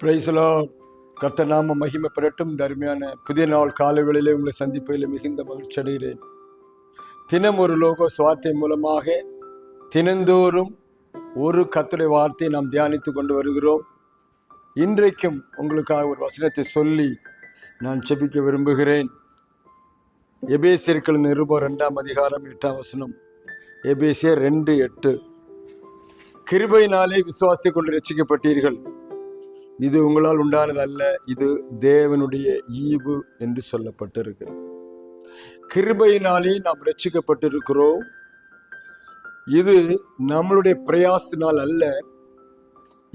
பிரைஸ்லோ கர்த்த நாம மகிமை பெறட்டும் இந்த அருமையான புதிய நாள் காலைகளிலே உங்களை சந்திப்பதில் மிகுந்த மகிழ்ச்சி அடைகிறேன். தினம் ஒரு லோகோ சுவார்த்தை மூலமாக தினந்தோறும் ஒரு கத்துடைய வார்த்தையை நாம் தியானித்து கொண்டு வருகிறோம். இன்றைக்கும் உங்களுக்காக ஒரு வசனத்தை சொல்லி நான் செபிக்க விரும்புகிறேன். எபேசியர்கள் நிருபம் ரெண்டாம் அதிகாரம் எட்டாம் வசனம். எபேசியர் ரெண்டு எட்டு. கிருபையினாலே விசுவாசி கொண்டு ரசிக்கப்பட்டீர்கள் இது உங்களால் உண்டானது அல்ல இது தேவனுடைய ஈவு என்று சொல்லப்பட்டிருக்கிறது. கிருபையினாலே நாம் ரட்சிக்கப்பட்டிருக்கிறோம் இது நம்மளுடைய பிரயாசத்தினால் அல்ல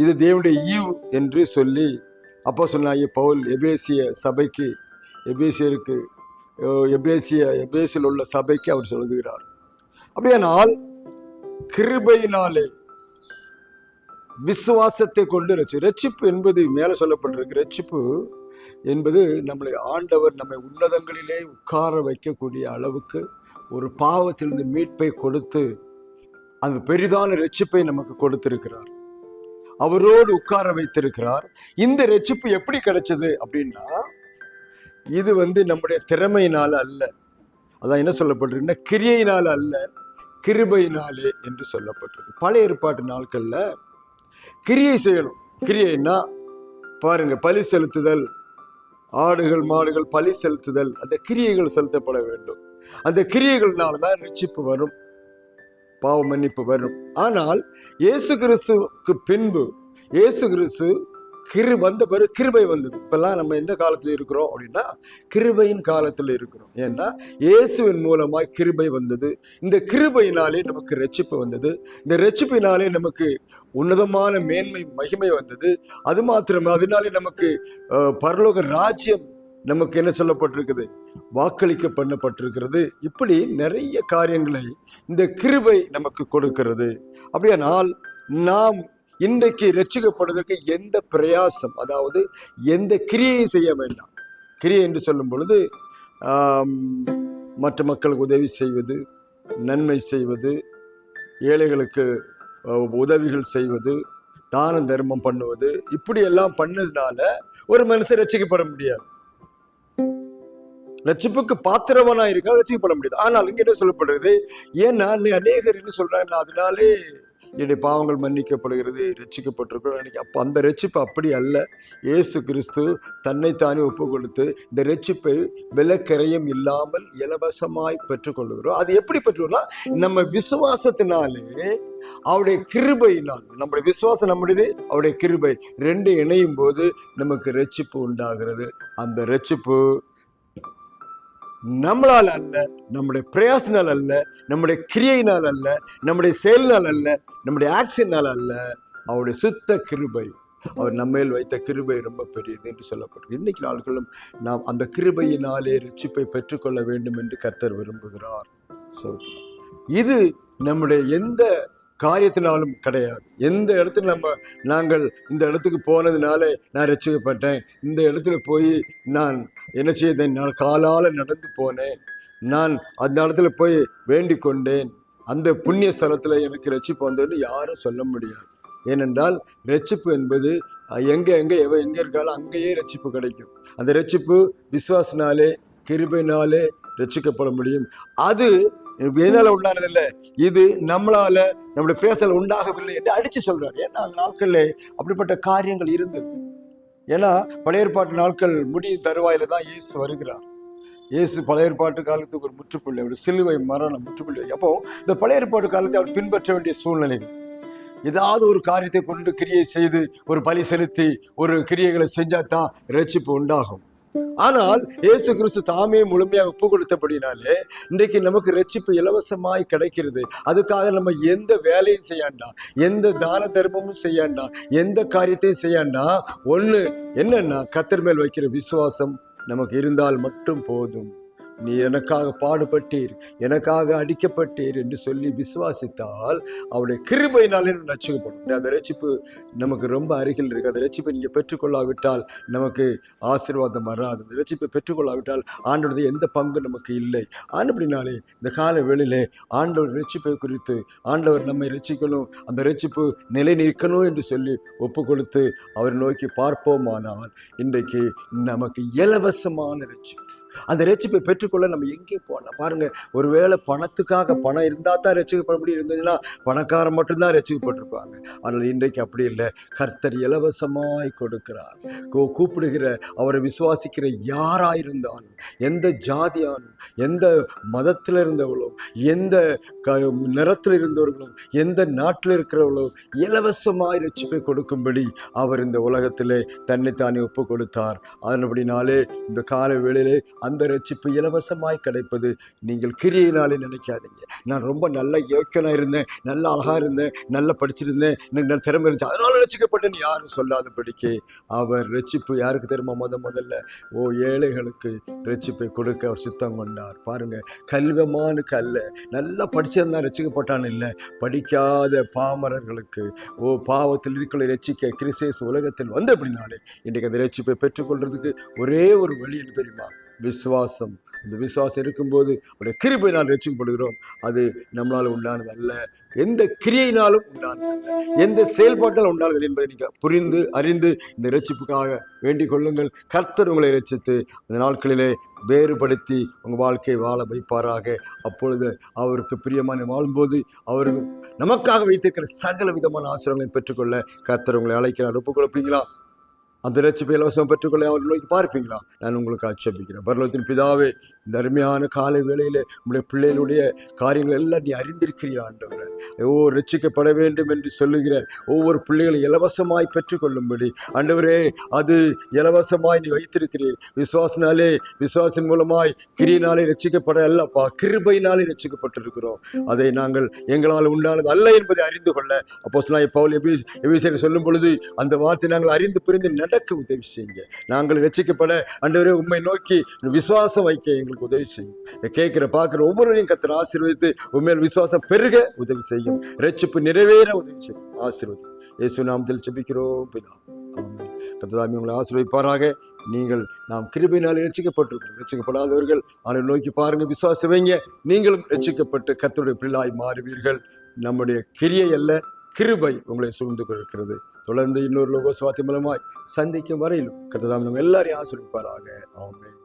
இது தேவனுடைய ஈவு என்று சொல்லி அப்போ சொன்னாங்க பவுல் எபேசிய சபைக்கு எபேசியருக்கு எபேசிய எபேசியில் உள்ள சபைக்கு அவர் சொல்லுகிறார். அப்படியானால் கிருபையினாலே விசுவாசத்தை கொண்டு ரச்சி ரட்சிப்பு என்பது மேலே சொல்லப்பட்டிருக்கு. ரட்சிப்பு என்பது நம்மளை ஆண்டவர் நம்மை உன்னதங்களிலே உட்கார வைக்கக்கூடிய அளவுக்கு ஒரு பாவத்திலிருந்து மீட்பை கொடுத்து அந்த பெரிதான ரட்சிப்பை நமக்கு கொடுத்திருக்கிறார். அவரோடு உட்கார வைத்திருக்கிறார். இந்த ரட்சிப்பு எப்படி கிடைச்சது அப்படின்னா இது வந்து நம்முடைய திறமையினால் அல்ல. அதான் என்ன சொல்லப்பட்டிருக்குன்னா கிரியையினால் அல்ல கிருபையினாலே என்று சொல்லப்பட்டிருக்கு. பழைய ஏற்பாட்டு நாட்களில் கிரியை செய்யணும். கிரியைன்னா பாருங்க பலி செலுத்துதல் ஆடுகள் மாடுகள் பலி செலுத்துதல் அந்த கிரியைகள் செலுத்தப்பட வேண்டும். அந்த கிரியைகள்னால தான் ரட்சிப்பு வரும் பாவ மன்னிப்பு வரும். ஆனால் இயேசு கிறிஸ்துவுக்கு பின்பு இயேசு கிறிஸ்து கிரு வந்த பிறகு கிருபை வந்தது. இப்பெல்லாம் நம்ம எந்த காலத்தில் இருக்கிறோம் அப்படின்னா கிருபையின் காலத்தில் இருக்கிறோம். ஏன்னா இயேசுவின் மூலமாய் கிருபை வந்தது. இந்த கிருபையினாலே நமக்கு ரட்சிப்பு வந்தது. இந்த ரட்சிப்பினாலே நமக்கு உன்னதமான மேன்மை மகிமை வந்தது. அது மாத்திரம் அதனாலே நமக்கு பரலோக ராஜ்யம் நமக்கு என்ன சொல்லப்பட்டிருக்குது? வாக்களிக்க பண்ணப்பட்டிருக்கிறது இப்படி நிறைய காரியங்களை இந்த கிருபை நமக்கு கொடுக்கிறது. அப்படியானால் நாம் இன்றைக்கு ரட்சிக்கப்படுவதற்கு எந்த பிரயாசம் அதாவது எந்த கிரியையும் செய்ய வேண்டாம். கிரியை என்று சொல்லும் பொழுது மற்ற மக்களுக்கு உதவி செய்வது நன்மை செய்வது ஏழைகளுக்கு உதவிகள் செய்வது தான தர்மம் பண்ணுவது இப்படி எல்லாம் பண்ணதுனால ஒரு மனுஷன் ரட்சிக்கப்பட முடியாது. ரட்சிப்புக்கு பாத்திரவனா இருக்கா ரட்சிக்கப்பட முடியாது. ஆனால் இங்க என்ன சொல்லப்படுறது ஏன்னா அநேகர் என்ன சொல்றாங்க அதனாலே என்னுடைய பாவங்கள் மன்னிக்கப்படுகிறது ரட்சிக்கப்பட்டிருக்கிறோம் நினைக்க அப்போ அந்த ரட்சிப்பு அப்படி அல்ல. இயேசு கிறிஸ்து தன்னைத்தானே ஒப்பு கொடுத்து இந்த ரட்சிப்பை விலக்கரையும் இல்லாமல் இலவசமாய் பெற்றுக்கொள்கிறோம் அது எப்படி பெற்றுக்கொள்ளலாம் நம்ம விசுவாசத்தினாலே அவருடைய கிருபையினால் நம்முடைய விசுவாசம் நம்முடையது அவருடைய கிருபை ரெண்டு இணையும் போது நமக்கு ரட்சிப்பு உண்டாகிறது. அந்த ரட்சிப்பு நம்மளால் அல்ல நம்முடைய பிரயாசனால் அல்ல நம்முடைய கிரியையினால் அல்ல நம்முடைய செயலினால் அல்ல நம்முடைய ஆக்ஷனால் அல்ல. அவருடைய சுத்த கிருபை அவர் நம்மேல் வைத்த கிருபை ரொம்ப பெரியது என்று சொல்லப்பட்டிருக்கு இன்னைக்கு நாட்களும் நாம் அந்த கிருபையினாலே ரிச்சிப்பை பெற்றுக்கொள்ள வேண்டும் என்று கர்த்தர் விரும்புகிறார். ஸோ இது நம்முடைய எந்த காரியத்தினாலும் கிடையாது. எந்த இடத்துல நம்ம நாங்கள் இந்த இடத்துக்கு போனதுனால நான் ரசிக்கப்பட்டேன் இந்த இடத்துல போய் நான் என்ன செய்தேன்? நான் காலால் நடந்து போனேன். நான் அந்த இடத்துல போய் வேண்டிக் கொண்டேன். அந்த புண்ணிய ஸ்தலத்தில் எனக்கு ரட்சிப்பு வந்ததுன்னு யாரும் சொல்ல முடியாது. ஏனென்றால் ரட்சிப்பு என்பது எங்கே எங்கே எவ எங்கே இருக்காலும் அங்கேயே ரட்சிப்பு கிடைக்கும். அந்த ரட்சிப்பு விசுவாசினாலே கிருபைனாலே ரட்சிக்கப்பட முடியும் அது எதனால உண்டானதில்லை? இது நம்மளால நம்முடைய பேசல உண்டாகவில்லை என்று அடிச்சு சொல்றாரு. ஏன்னா அந்த நாட்கள்ல அப்படிப்பட்ட காரியங்கள் இருந்தது. ஏன்னா பழைய ஏற்பாட்டு நாட்கள் முடியும் தருவாயில தான் இயேசு வருகிறார். இயேசு பழைய ஏற்பாட்டு காலத்துக்கு ஒரு முற்றுப்புள்ளி ஒரு சிலுவை மரணம் முற்றுப்புள்ளி. அப்போ இந்த பழைய ஏற்பாட்டு காலத்தை அவர் பின்பற்ற வேண்டிய சூழ்நிலைகள் ஏதாவது ஒரு காரியத்தை கொண்டு கிரியை செய்து ஒரு பலி செலுத்தி ஒரு கிரியைகளை செஞ்சா தான் ரட்சிப்பு உண்டாகும். ஆனால் இயேசு கிறிஸ்து தாமே முழுமையாக ஒப்பு கொடுத்தபடினாலே இன்றைக்கு நமக்கு ரட்சிப்பு இலவசமாய் கிடைக்கிறது. அதுக்காக நம்ம எந்த வேலையும் செய்யாண்டா எந்த தான தர்மமும் செய்யாண்டா எந்த காரியத்தையும் செய்யாண்டா ஒண்ணு என்னன்னா கத்தர் மேல் வைக்கிற விசுவாசம் நமக்கு இருந்தால் மட்டும் போதும். நீ எனக்காக பாடுபட்டீர் எனக்காக அடிக்கப்பட்டீர் என்று சொல்லி விசுவாசித்தால் அவருடைய கிருபையினாலே நம்ம ரட்சிக்கப்படும் அந்த ரட்சிப்பு நமக்கு ரொம்ப அருகில் இருக்கு. அந்த ரட்சிப்பை நீங்கள் பெற்றுக்கொள்ளாவிட்டால் நமக்கு ஆசீர்வாதம் வராது. அந்த ரட்சிப்பை பெற்றுக்கொள்ளாவிட்டால் ஆண்டோடைய எந்த பங்கு நமக்கு இல்லை. ஆண்டபடினாலே இந்த கால வேளையிலே ஆண்டவர் ரட்சிப்பை குறித்து ஆண்டவர் நம்மை ரட்சிக்கணும் அந்த ரட்சிப்பு நிலை நிற்கணும் என்று சொல்லி ஒப்பு கொடுத்து அவரை நோக்கி பார்ப்போமானால் இன்றைக்கு நமக்கு இலவசமான ரட்சிப்பு அந்த ரட்சிப்பை பெற்றுக்கொள்ள நம்ம எங்கே போகலாம்? பாருங்க ஒருவேளை பணத்துக்காக பணம் இருந்தால் தான் ரசிக்கப்பட முடியும். இருந்ததுன்னா பணக்காரன் மட்டும்தான் ரசிக்கப்பட்டிருப்பாங்க ஆனால் இன்றைக்கு அப்படி இல்லை. கர்த்தர் இலவசமாய் கொடுக்கிறார். கூப்பிடுகிற அவரை விசுவாசிக்கிற யாராயிருந்தாலும் எந்த ஜாதியானும் எந்த மதத்தில் இருந்தவளோ எந்த க நிறத்தில் இருந்தவர்களும் எந்த நாட்டில் இருக்கிறவர்களும் இலவசமாய் ரட்சிப்பை கொடுக்கும்படி அவர் இந்த உலகத்திலே தன்னைத்தானே ஒப்பு கொடுத்தார் அதன்படினாலே இந்த கால வேளையிலே அந்த ரட்சிப்பு இலவசமாய் கிடைப்பது நீங்கள் கிரியினாலே நினைக்காதீங்க. நான் ரொம்ப நல்ல யோக்கியனாக இருந்தேன் நல்ல அழகாக இருந்தேன் நல்லா படிச்சிருந்தேன் எனக்கு நல்ல திறமை இருந்துச்சு. அதனால ரட்சிக்கப்பட்டேன்னு யாரும் சொல்லாதபடிக்கு அவர் ரட்சிப்பு யாருக்கு தெரியுமா? முத முதல்ல ஓ ஏழைகளுக்கு ரட்சிப்பை கொடுக்க அவர் சித்தம் கொண்டார். பாருங்கள் கல்வமான கல்ல நல்லா படிச்சிருந்தா ரட்சிக்கப்பட்டான் இல்லை. படிக்காத பாமரர்களுக்கு ஓ பாவத்தில் இருக்கிற ரட்சிக்க கிறிஸ்தேஸ் உலகத்தில் வந்து அப்படின்னாலே இன்றைக்கு அந்த ரட்சிப்பை பெற்றுக்கொள்றதுக்கு ஒரே ஒரு வழி என்ன தெரியுமா? விசுவாசம். இந்த விசுவாசம் இருக்கும்போது அவருடைய கிருபையினால் ரசிக்கப்படுகிறோம் அது நம்மளால் உண்டானது அல்ல. எந்த கிரியையினாலும் உண்டானது அல்ல. எந்த செயல்பாட்டால் உண்டானது என்பதை நீங்கள் புரிந்து அறிந்து இந்த ரட்சிப்புக்காக வேண்டிக் கொள்ளுங்கள். கர்த்தர் உங்களை ரட்சித்து அந்த நாட்களிலே வேறுபடுத்தி உங்கள் வாழ்க்கையை வாழ வைப்பாராக. அப்பொழுது அவருக்கு பிரியமான வாழும்போது அவர் நமக்காக வைத்திருக்கிற சகல விதமான ஆசிரியங்களையும் பெற்றுக்கொள்ள கர்த்தர் உங்களை அழைக்கிறார். ஒப்புக் கொடுப்பீங்களா அந்த ரட்சிப்பை இலவசம் பெற்றுக்கொள்ள அவர் நோக்கி பார்ப்பீங்களா? நான் உங்களுக்கு ஆட்சேபிக்கிறேன் பரலோகத்தின் பிதாவே இந்த அருமையான காலை வேளையில் உங்களுடைய பிள்ளைகளுடைய காரியங்கள் எல்லாம் நீ அறிந்திருக்கிறீர்கள் ஆண்டவரே. ஓ ரட்சிக்கப்பட வேண்டும் என்று சொல்லுகிற ஒவ்வொரு பிள்ளைகளை இலவசமாய் பெற்றுக்கொள்ளும்படி. ஆண்டவரே அது இலவசமாய் நீ வைத்திருக்கிறீர். விசுவாசனாலே விசுவாசின் மூலமாய் கிரியினாலே ரட்சிக்கப்பட அல்லப்பா. கிருபையினாலே ரட்சிக்கப்பட்டிருக்கிறோம் அதை நாங்கள் எங்களால் உண்டானது அல்ல என்பதை அறிந்து கொள்ள அப்போ பவுல் எபி சொல்லும் பொழுது அந்த வார்த்தை நாங்கள் அறிந்து புரிந்து நடக்க உதவி செய்யுங்க. நாங்கள் ரட்சிக்கப்பட ஆண்டவரே உண்மை நோக்கி விசுவாசம் வைக்க எங்களுக்கு உதவி செய்யும் கேட்கிற பார்க்குற ஒவ்வொருவரையும் கத்தர் ஆசீர்வதித்து உண்மையில் விசுவாசம் பெருக உதவி செய்யும். ரட்சிப்பு நிறைவேற உதவி செய்யும். ஆசீர்வதி இயேசு நாமத்தில் செபிக்கிறோம் கத்ததாமி உங்களை ஆசீர்வதிப்பாராக. நீங்கள் நாம் கிருபையினால் ரட்சிக்கப்பட்டிருக்கிறோம் ரசிக்கப்படாதவர்கள் ஆனால் நோக்கி பாருங்க விசுவாச வைங்க. நீங்களும் ரசிக்கப்பட்டு கத்தருடைய பிள்ளாய் மாறுவீர்கள். நம்முடைய கிரியை அல்ல கிருபை உங்களை சூழ்ந்து கொள்கிறது தொடர்ந்து இன்னொரு லோகோ சுவாத்தி மூலமாய் சந்திக்கும் வரையிலும் கர்த்தர் நம்ம எல்லாரையும் ஆசிரியப்பாராக ஆமென்.